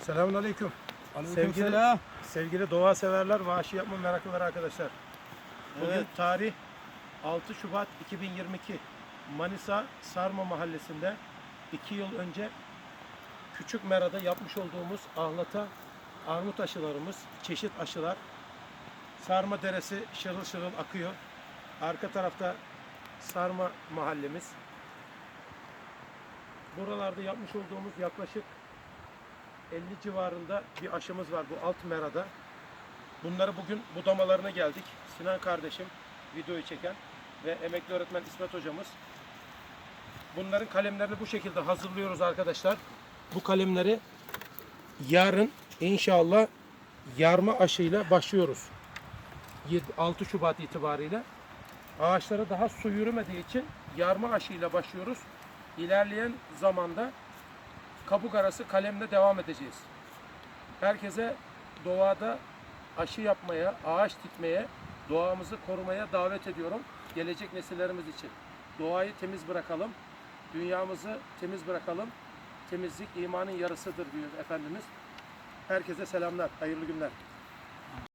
Selamünaleyküm. Sevgili, Aleykümselam. sevgili doğa severler ve aşı yapma meraklıları arkadaşlar. Bugün Evet. tarih 6 Şubat 2022. Manisa Sarma Mahallesi'nde 2 yıl önce Küçük Mera'da yapmış olduğumuz ahlata armut aşılarımız, çeşit aşılar. Sarma Deresi şırıl şırıl akıyor. Arka tarafta Sarma mahallemiz. Buralarda yapmış olduğumuz yaklaşık 50 civarında bir aşımız var bu alt merada. Bunları bugün budamalarına geldik. Sinan kardeşim videoyu çeken ve emekli öğretmen İsmet hocamız. Bunların kalemlerini bu şekilde hazırlıyoruz arkadaşlar. Bu kalemleri yarın inşallah yarma aşıyla başlıyoruz. 7 6 Şubat itibariyle. Ağaçlara daha su yürümediği için yarma aşıyla başlıyoruz. İlerleyen zamanda kabuk arası kalemle devam edeceğiz. Herkese doğada aşı yapmaya, ağaç dikmeye, doğamızı korumaya davet ediyorum. Gelecek nesillerimiz için. Doğayı temiz bırakalım, dünyamızı temiz bırakalım. Temizlik imanın yarısıdır diyor Efendimiz. Herkese selamlar, hayırlı günler.